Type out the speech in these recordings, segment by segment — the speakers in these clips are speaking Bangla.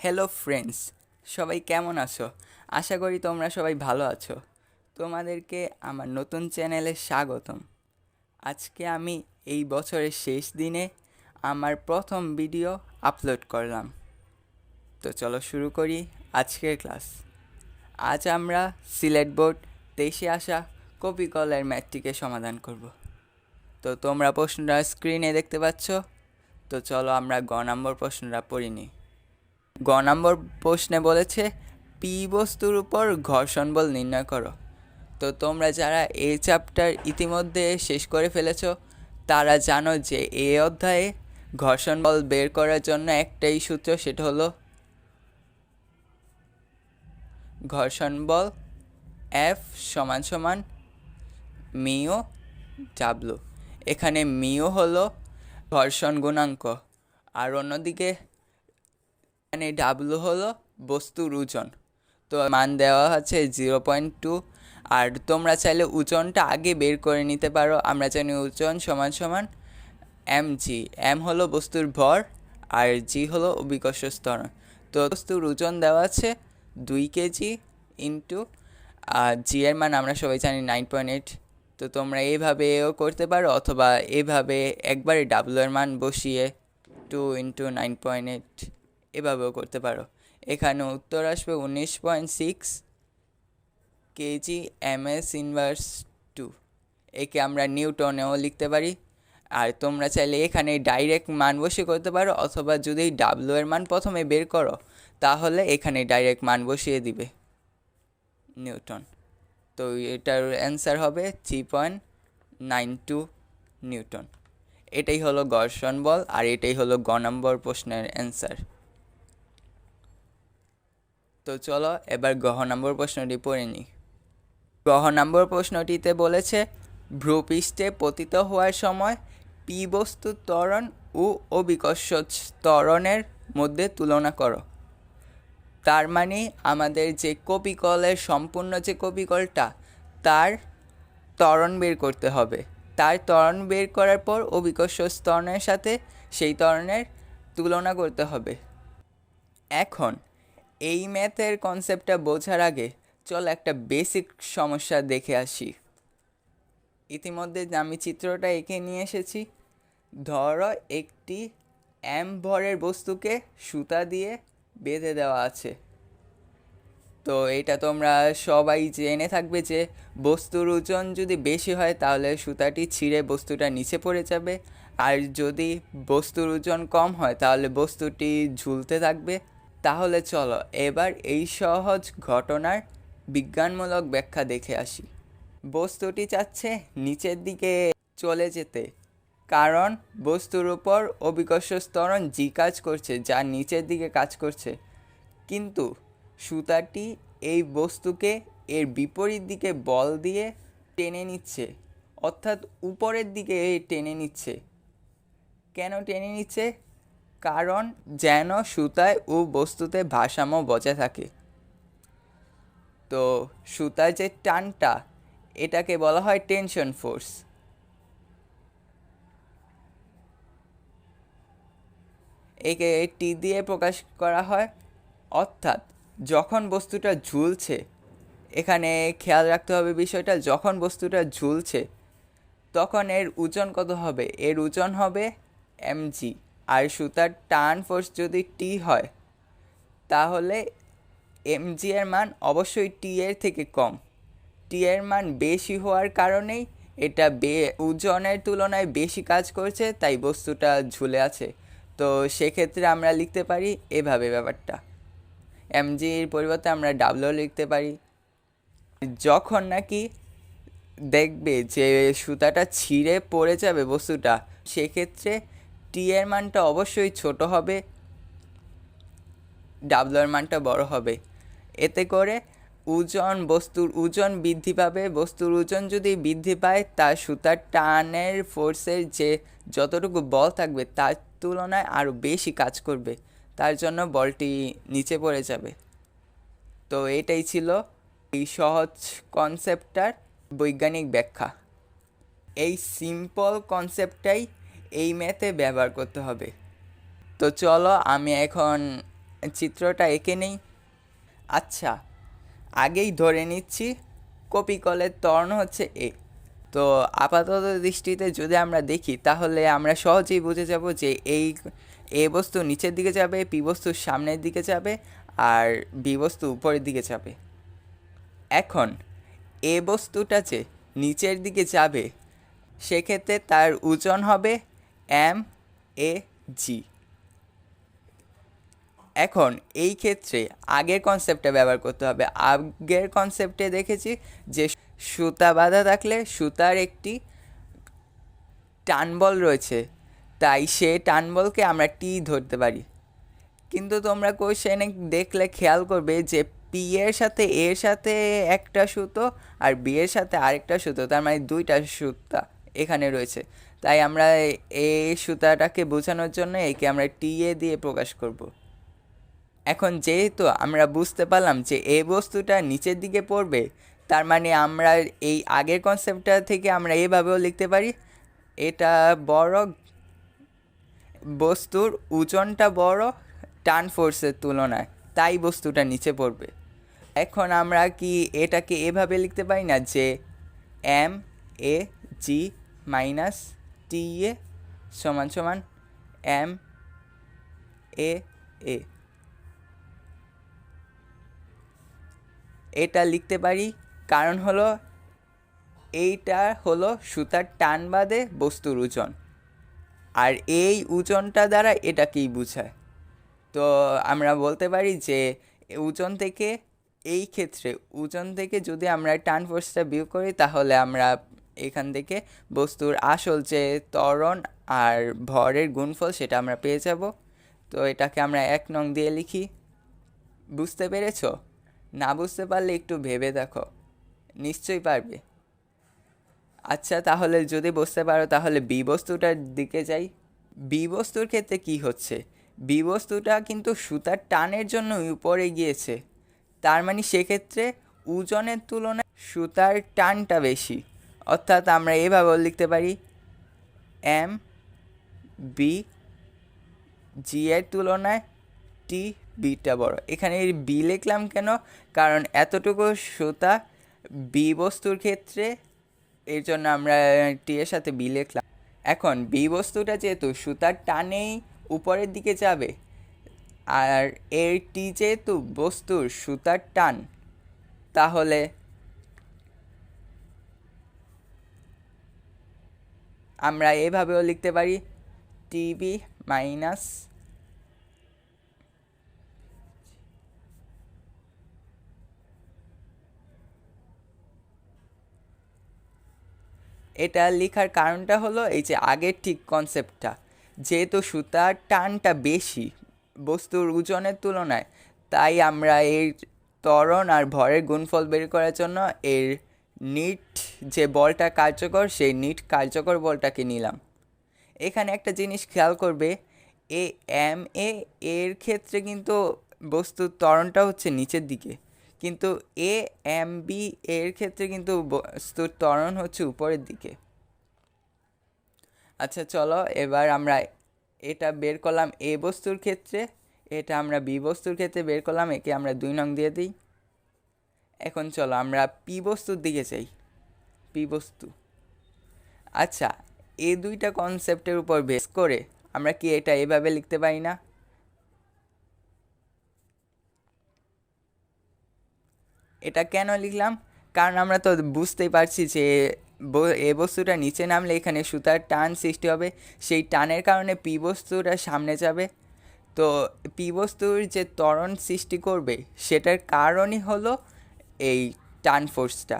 হ্যালো ফ্রেন্ডস সবাই কেমন আছো? আশা করি তোমরা সবাই ভালো আছো। তোমাদেরকে আমার নতুন চ্যানেলে স্বাগতম। আজকে আমি এই বছরের শেষ দিনে আমার প্রথম ভিডিও আপলোড করলাম। তো চলো শুরু করি আজকের ক্লাস। আজ আমরা সিলেট বোর্ড তেইশে আসা কপি কলের ম্যাথটিকে সমাধান করব। তো তোমরা প্রশ্নটা স্ক্রিনে দেখতে পাচ্ছ। তো চলো আমরা গ নম্বর প্রশ্নটা পড়ি নিই। গ নম্বর প্রশ্নে বলেছে, পি বস্তুর উপর ঘর্ষণ বল নির্ণয় করো। তো তোমরা যারা এই চ্যাপ্টার ইতিমধ্যে শেষ করে ফেলেছ, তারা জানো যে এই অধ্যায়ে ঘর্ষণ বল বের করার জন্য একটাই সূত্র, সেটা হলো ঘর্ষণ বল এফ সমান সমান মিও ডাব্লু এখানে মিও হলো ঘর্ষণ গুণাঙ্ক, আর অন্যদিকে এখানে ডাব্লু হলো বস্তুর ওজন তো মান দেওয়া আছে জিরো পয়েন্ট টু আর তোমরা চাইলে ওজনটা আগে বের করে নিতে পারো। আমরা জানি ওজন সমান সমান এম জি এম হলো বস্তুর ভর, আর জি হলো অভিকর্ষ স্তরণ তো বস্তুর ওজন দেওয়া আছে দুই কেজি ইন্টু জি এর মান আমরা সবাই জানি নাইন পয়েন্ট এইট তো তোমরা এইভাবেও করতে পারো, অথবা এভাবে একবারে ডাব্লু এর মান বসিয়ে two into nine point eight এভাবেও করতে পারো। এখানে উত্তর আসবে উনিশ point six KG M S inverse two একে আমরা নিউটনেও লিখতে পারি। আর তোমরা চাইলে এখানে ডাইরেক্ট মান বসিয়ে করতে পারো, অথবা যদি ডাব্লু এর মান প্রথমে বের করো, তাহলে এখানে ডাইরেক্ট মান বসিয়ে দিবে নিউটন। তো এটার অ্যান্সার হবে three point nine two newton. এটাই হলো ঘর্ষণ বল, আর এটাই হলো গ নম্বর প্রশ্নের অ্যান্সার তো চলো এবার গহ নম্বর প্রশ্নটি পড়ে নিই। গহ নম্বর প্রশ্নটিতে বলেছে ভ্রূপৃষ্ঠে পতিত হওয়ার সময় পি বস্তুর ত্বরণ ও অবিকর্ষ ত্বরণের মধ্যে তুলনা করো। তার মানে আমাদের যে কপিকলের সম্পূর্ণ যে কপিকলটা, তার ত্বরণ বের করতে হবে। তার ত্বরণ বের করার পর অবিকর্ষ স্তরণের সাথে সেই ত্বরণের তুলনা করতে হবে। এখন এই ম্যাথের কনসেপ্টটা বোঝার আগে চল একটা বেসিক সমস্যা দেখে আসি। ইতিমধ্যে আমি চিত্রটা এঁকে নিয়ে এসেছি। ধরো একটি এম ভরের বস্তুকে সুতা দিয়ে বেঁধে দেওয়া আছে। তো এটা তোমরা সবাই জেনে থাকবে যে বস্তুর ওজন যদি বেশি হয় তাহলে সুতাটি ছিঁড়ে বস্তুটা নিচে পড়ে যাবে। আর যদি বস্তুর ওজন কম হয় তাহলে বস্তুটি ঝুলতে থাকবে। তাহলে চলো এবার এই সহজ ঘটনার বিজ্ঞানমূলক ব্যাখ্যা দেখে আসি। বস্তুটি চাচ্ছে নিচের দিকে চলে যেতে, কারণ বস্তুর উপর অবিকর্ষ স্তরণ জি কাজ করছে, যা নিচের দিকে কাজ করছে। কিন্তু সুতাটি এই বস্তুকে এর বিপরীত দিকে বল দিয়ে টেনে নিচ্ছে, অর্থাৎ উপরের দিকে টেনে নিচ্ছে। কেন টেনে নিচ্ছে? কারণ যেন সুতায় ও বস্তুতে ভারসাম্য বজায় থাকে। তো সুতার যে টানটা, এটাকে বলা হয় টেনশন ফোর্স। একে টি দিয়ে প্রকাশ করা হয়, অর্থাৎ যখন বস্তুটা ঝুলছে, এখানে খেয়াল রাখতে হবে বিষয়টা, যখন বস্তুটা ঝুলছে, তখন এর ওজন কত হবে? এর ওজন হবে এমজি। আর সুতার টান ফোর্স যদি টি হয়, তাহলে এমজি এর মান অবশ্যই টি এর থেকে কম। টি এর মান বেশি হওয়ার কারণেই এটা বে, ওজনের তুলনায় বেশি কাজ করছে, তাই বস্তুটা ঝুলে আছে। তো সেক্ষেত্রে আমরা লিখতে পারি এভাবে ব্যাপারটা। এমজির পরিবর্তে আমরা ডাব্লিউ লিখতে পারি। যখন নাকি দেখবে যে সুতাটা ছিঁড়ে পড়ে যাবে বস্তুটা, সেক্ষেত্রে টি এর মানটা অবশ্যই ছোট হবে, ডাব্লু এর মানটা বড় হবে। এতে করে ওজন, বস্তুর ওজন বৃদ্ধি পাবে। বস্তুর ওজন যদি বৃদ্ধি পায় তার সুতার টানের ফোর্সের যে যতটুকু বল থাকবে, তার তুলনায় আরও বেশি কাজ করবে। তার জন্য বলটি নিচে পড়ে যাবে। তো এটাই ছিল এই সহজ কনসেপ্টটার বৈজ্ঞানিক ব্যাখ্যা। এই সিম্পল কনসেপ্টটাই এই ম্যাথে ব্যবহার করতে হবে। তো চলো আমি এখন চিত্রটা এঁকে নেই। আচ্ছা আগেই ধরে নিচ্ছি, কপি কলের ত্বরণ হচ্ছে এ। তো আপাতত দৃষ্টিতে যদি আমরা দেখি, তাহলে আমরা সহজেই বুঝে যাব যে এই এ বস্তু নিচের দিকে যাবে, পি বস্তু সামনের দিকে যাবে, আর বি বস্তু উপরের দিকে যাবে। এখন, এ বস্তুটা যে নিচের দিকে যাবে, সেক্ষেত্রে তার ওজন হবে এম, এ, জি। এখন এই ক্ষেত্রে আগের কনসেপ্টটা ব্যবহার করতে হবে। আগের কনসেপ্টে দেখেছি যে সুতা বাঁধা থাকলে সুতার একটি টানবল রয়েছে। তাই সে টানবলকে আমরা টি ধরতে পারি। কিন্তু তোমরা কোশ্চেনে দেখলে খেয়াল করবে যে পি এর সাথে এর সাথে একটা সুতো আর বি এর সাথে আরেকটা সুতো, তার মানে দুইটা সুতা এখানে রয়েছে। তাই আমরা এই সুতাটাকে বোঝানোর জন্য একে আমরা টি এ দিয়ে প্রকাশ করব। এখন যেহেতু আমরা বুঝতে পারলাম যে এই বস্তুটা নিচের দিকে পড়বে, তার মানে আমরা এই আগের কনসেপ্টটা থেকে আমরা এভাবেও লিখতে পারি, এটা বড় বস্তুর ওজনটা বড় টান ফোর্সের তুলনায়, তাই বস্তুটা নিচে পড়বে। এখন আমরা কি এটাকে এভাবে লিখতে পারি না যে এম এ জি মাইনাস টি এ সমান সমান এম এ এ। এটা লিখতে পারি, কারণ হলো এইটা হলো সুতার টান বাদে বস্তুর ওজন। আর এই ওজনটা দ্বারা এটাকেই বোঝায়। তো আমরা বলতে পারি যে ওজন থেকে এই ক্ষেত্রে, ওজন থেকে যদি আমরা টান ফোর্সটা বিয়োগ করি, তাহলে আমরা এখান থেকে বস্তুর আসল যে ত্বরণ আর ভরের গুণফল সেটা আমরা পেয়ে যাব। তো এটাকে আমরা এক নং দিয়ে লিখি। বুঝতে পেরেছ? না বুঝতে পারলে একটু ভেবে দেখো। নিশ্চয়ই পারবে। আচ্ছা তাহলে যদি বুঝতে পারো, তাহলে বি বস্তুটার দিকে যাই। বি বস্তুর ক্ষেত্রে কি হচ্ছে? বি বস্তুটা কিন্তু সুতার টানের জন্য উপরে গিয়েছে। তার মানে সেক্ষেত্রে ওজনের তুলনায় সুতার টানটা বেশি। অর্থাৎ আমরা এভাবেও লিখতে পারি এম, বি, জি এর তুলনায় টি, বিটা বড়। এখানে বি লিখলাম কেন? কারণ এতটুকু সুতা বি বস্তুর ক্ষেত্রে, এর জন্য আমরা টি এর সাথে বি লিখলাম। এখন বি বস্তুটা যেহেতু সুতার টানেই উপরের দিকে যাবে, আর এর টি যেহেতু বস্তুর সুতার টান, তাহলে আমরা এভাবেও লিখতে পারি টিবি মাইনাস এটা লেখার কারণটা হলো এই যে আগের ঠিক কনসেপ্টটা যেহেতু সুতার টানটা বেশি বস্তুর ওজনের তুলনায়, তাই আমরা এর ত্বরণ আর ভরের গুণফল বের করার জন্য এর নিট যে বলটা কার্যকর, সেই নিট কার্যকর বলটাকে নিলাম। এখানে একটা জিনিস খেয়াল করবে, এ, এম, এ, এর ক্ষেত্রে কিন্তু বস্তুর ত্বরণটা হচ্ছে নিচের দিকে। কিন্তু এ, এম, বি, এর ক্ষেত্রে কিন্তু বস্তুর ত্বরণ হচ্ছে উপরের দিকে। আচ্ছা চলো এবার আমরা এটা বের করলাম এ বস্তুর ক্ষেত্রে, এটা আমরা বি বস্তুর ক্ষেত্রে বের করলাম, একে আমরা দুই নং দিয়ে দিই। এখন চলো আমরা পি বস্তুর দিকে যাই। পি বস্তু। আচ্ছা এই দুইটা কনসেপ্টের উপর বেস করে আমরা কি এটা এভাবে লিখতে পারি না? এটা কেন লিখলাম? কারণ আমরা তো বুঝতেই পারছি যে এ বস্তুটা নিচে নামলে এখানে সুতার টান সৃষ্টি হবে, সেই টানের কারণে পি বস্তুটা সামনে যাবে। তো পি বস্তুর যে ত্বরণ সৃষ্টি করবে, সেটার কারণই হলো এই টান ফোর্সটা।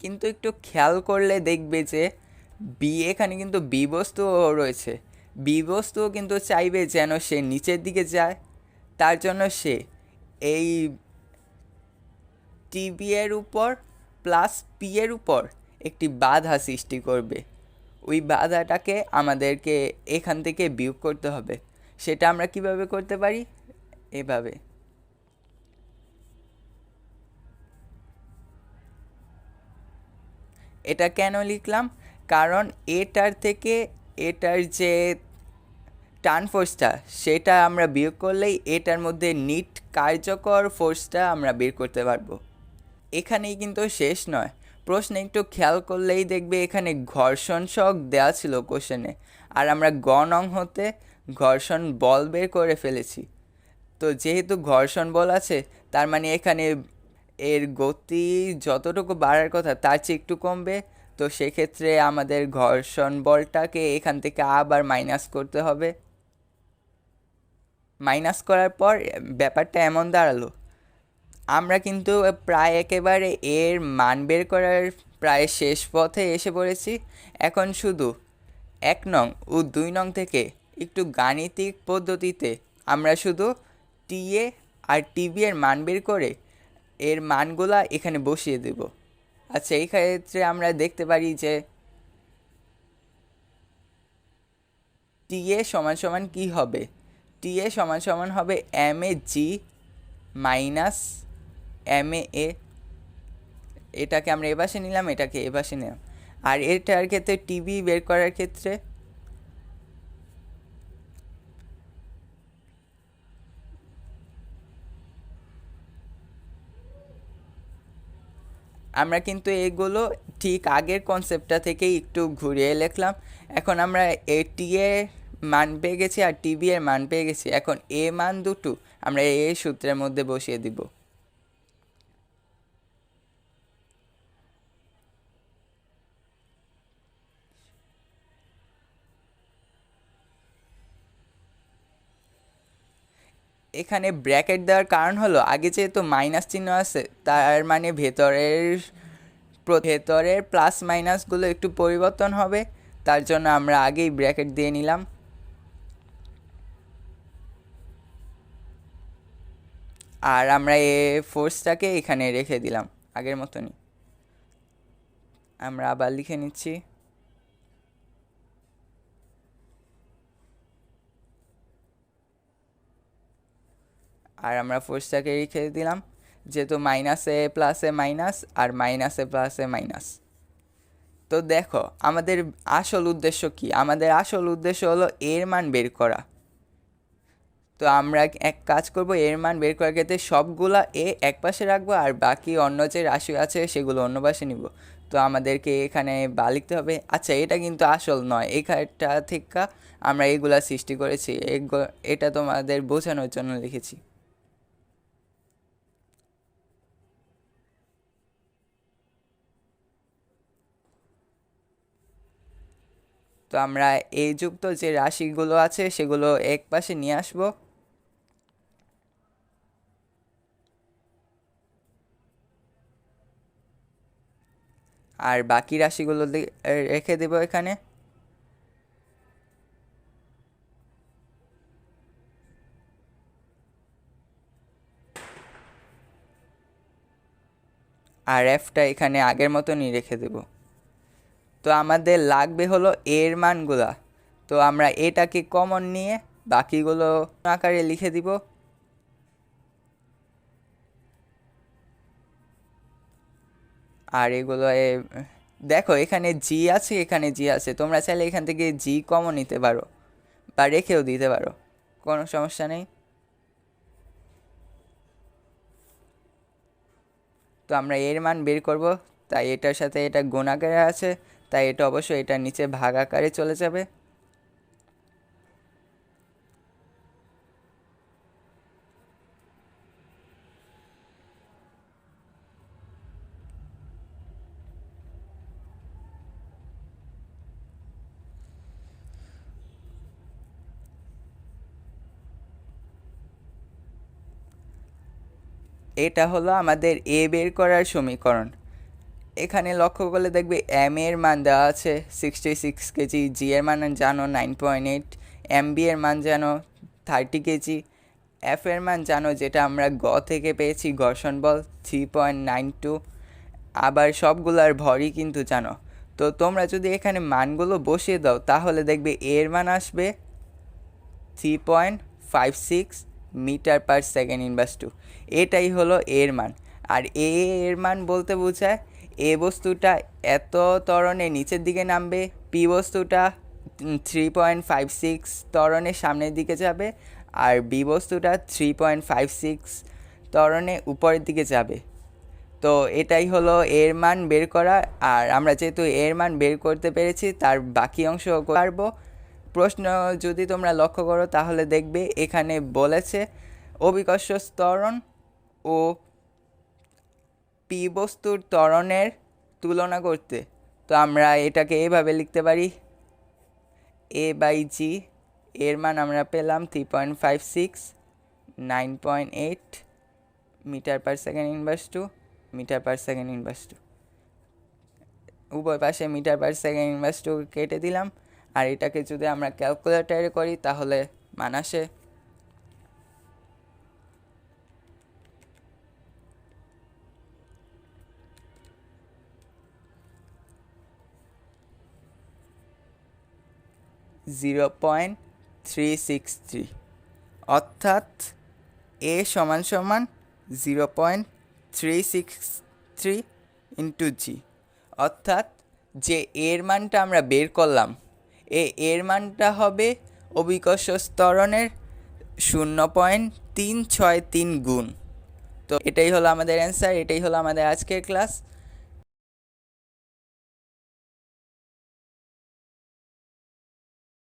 কিন্তু একটু খেয়াল করলে দেখবে যে বি এখানে কিন্তু বি বস্তুও রয়েছে। বি বস্তুও কিন্তু চাইবে যেন সে নিচের দিকে যায়। তার জন্য সে এই টিবি এর উপর প্লাস পি এর উপর একটি বাধা সৃষ্টি করবে। ওই বাধাটাকে আমাদেরকে এখান থেকে বিয়োগ করতে হবে। সেটা আমরা কীভাবে করতে পারি? এভাবে। এটা কেন লিখলাম? কারণ এটার থেকে এটার যে টান ফোর্সটা সেটা আমরা বিয়োগ করলেই এটার মধ্যে নিট কার্যকর ফোর্সটা আমরা বের করতে পারব। এখানেই কিন্তু শেষ নয়। প্রশ্নে একটু খেয়াল করলেই দেখবে এখানে ঘর্ষণ শক দেওয়া ছিল কোশ্চেনে আর আমরা গ নং হতে ঘর্ষণ বল বের করে ফেলেছি। তো যেহেতু ঘর্ষণ বল আছে, তার মানে এখানে এর গতি যতটুকু বাড়ার কথা, তার চেয়ে একটু কমবে। তো সেক্ষেত্রে আমাদের ঘর্ষণ বলটাকে এখান থেকে আবার মাইনাস করতে হবে। মাইনাস করার পর ব্যাপারটা এমন দাঁড়াল। আমরা কিন্তু প্রায় একেবারে এর মান বের করার প্রায় শেষ পথে এসে পড়েছি। এখন শুধু এক নং ও দুই নং থেকে একটু গাণিতিক পদ্ধতিতে আমরা শুধু টিএ আর টিবি এর মান বের করে এর মানগুলা এখানে বসিয়ে দেব। আচ্ছা এই ক্ষেত্রে আমরা দেখতে পারি যে টিএ সমান সমান কী হবে? টিএ সমান সমান হবে M A G minus M A A এটাকে আমরা এ পাশে নিলাম, এটাকে এ পাশে নিলাম। আর এটার ক্ষেত্রে টিভি বের করার ক্ষেত্রে আমরা কিন্তু এগুলো ঠিক আগের কনসেপ্টটা থেকে একটু ঘুরিয়ে লিখলাম। এখন আমরা এ টি এর মান পেয়ে গেছি আর টিভি এর মান পেয়ে গেছি। এখন এ মান দুটো, আমরা এ সূত্রের মধ্যে বসিয়ে দিব। এখানে ব্র্যাকেট দেওয়ার কারণ হলো, আগে যেহেতু মাইনাস চিহ্ন আছে, তার মানে ভেতরের ভেতরের প্লাস মাইনাসগুলো একটু পরিবর্তন হবে, তার জন্য আমরা আগেই ব্র্যাকেট দিয়ে নিলাম। আর আমরা এ ফোর্সটাকে এখানে রেখে দিলাম, আগের মতনই। আমরা আবার লিখে নিচ্ছি। আর আমরা ফোর্সটাকে রেখে দিলাম যেহেতু মাইনাসে প্লাসে মাইনাস আর মাইনাসে প্লাসে মাইনাস তো দেখো, আমাদের আসল উদ্দেশ্য কি? আমাদের আসল উদ্দেশ্য হলো এর মান বের করা। তো আমরা এক কাজ করব, এর মান বের করার ক্ষেত্রে সবগুলা এ এক পাশে রাখব আর বাকি অন্য যে রাশি আছে সেগুলো অন্য পাশে নিব। তো আমাদেরকে এখানে বা লিখতে হবে আচ্ছা এটা কিন্তু আসল নয়, এখানটা থেকে আমরা এগুলা সৃষ্টি করেছি এটা তোমাদের বোঝানোর জন্য লিখেছি। তো আমরা এই যুক্ত যে রাশিগুলো আছে সেগুলো এক পাশে নিয়ে আসব। আর বাকি রাশিগুলো রেখে দেব এখানে। আর এফটা এখানে আগের মতনই রেখে দেবো। তো আমাদের লাগবে হলো এর মানগুলা। তো আমরা এটাকে কমন নিয়ে বাকিগুলো আকারে লিখে দিব। আর এগুলো দেখো এখানে জি আছে, এখানে জি আছে। তোমরা চাইলে এখান থেকে জি কমন নিতে পারো বা রেখেও দিতে পারো, কোনো সমস্যা নেই। তো আমরা এর মান বের করব, তাই এটার সাথে এটা গুণাকারে আছে। তাই এটা অবশ্যই এটা নিচে ভাগ আকারে চলে যাবে। এটা হলো আমাদের এ বের করার সমীকরণ। এখানে লক্ষ্য করলে দেখবে এম এর মান দেওয়া আছে সিক্সটি সিক্স কেজি জি এর মান জানো nine point eight M B এর মান জানো থার্টি কেজি এফ এর মান জানো যেটা আমরা গ থেকে পেয়েছি ঘর্ষণ বল থ্রি পয়েন্ট নাইন টু আবার সবগুলার ভরই কিন্তু জানো। তো তোমরা যদি এখানে মানগুলো বসিয়ে দাও তাহলে দেখবে এর মান আসবে three point five six metre per second inverse two. এটাই হলো এর মান। আর এ এর মান বলতে বোঝায় এ বস্তুটা এত ত্বরণে নিচের দিকে নামবে, পি বস্তুটা থ্রি পয়েন্ট ফাইভ সিক্স ত্বরণের সামনের দিকে যাবে আর বি বস্তুটা থ্রি পয়েন্ট ফাইভ সিক্স ত্বরণে উপরের দিকে যাবে। তো এটাই হলো এর মান বের করা আর আমরা যেহেতু এর মান বের করতে পেরেছি তার বাকি অংশ পারব। প্রশ্ন যদি তোমরা লক্ষ্য করো তাহলে দেখবে এখানে বলেছে অবিকর্ষ ত্বরণ ও পি বস্তুর ত্বরণের তুলনা করতে। তো আমরা এটাকে এভাবে লিখতে পারি। এ বাই জি এর মান আমরা পেলাম three point five six nine point eight metre per second inverse two metre per second inverse two উভয় পাশে metre per second inverse two কেটে দিলাম। আর এটাকে যদি আমরা ক্যালকুলেটারে করি, তাহলে মান আসে zero point three six three অর্থাৎ এ সমান সমান zero point three six three into G অর্থাৎ যে এর মানটা আমরা বের করলাম, এ এর মানটা হবে অভিকর্ষ স্তরণের শূন্য পয়েন্ট তিন ছয় তিন গুণ। তো এটাই হলো আমাদের অ্যান্সার এটাই হলো আমাদের আজকের ক্লাস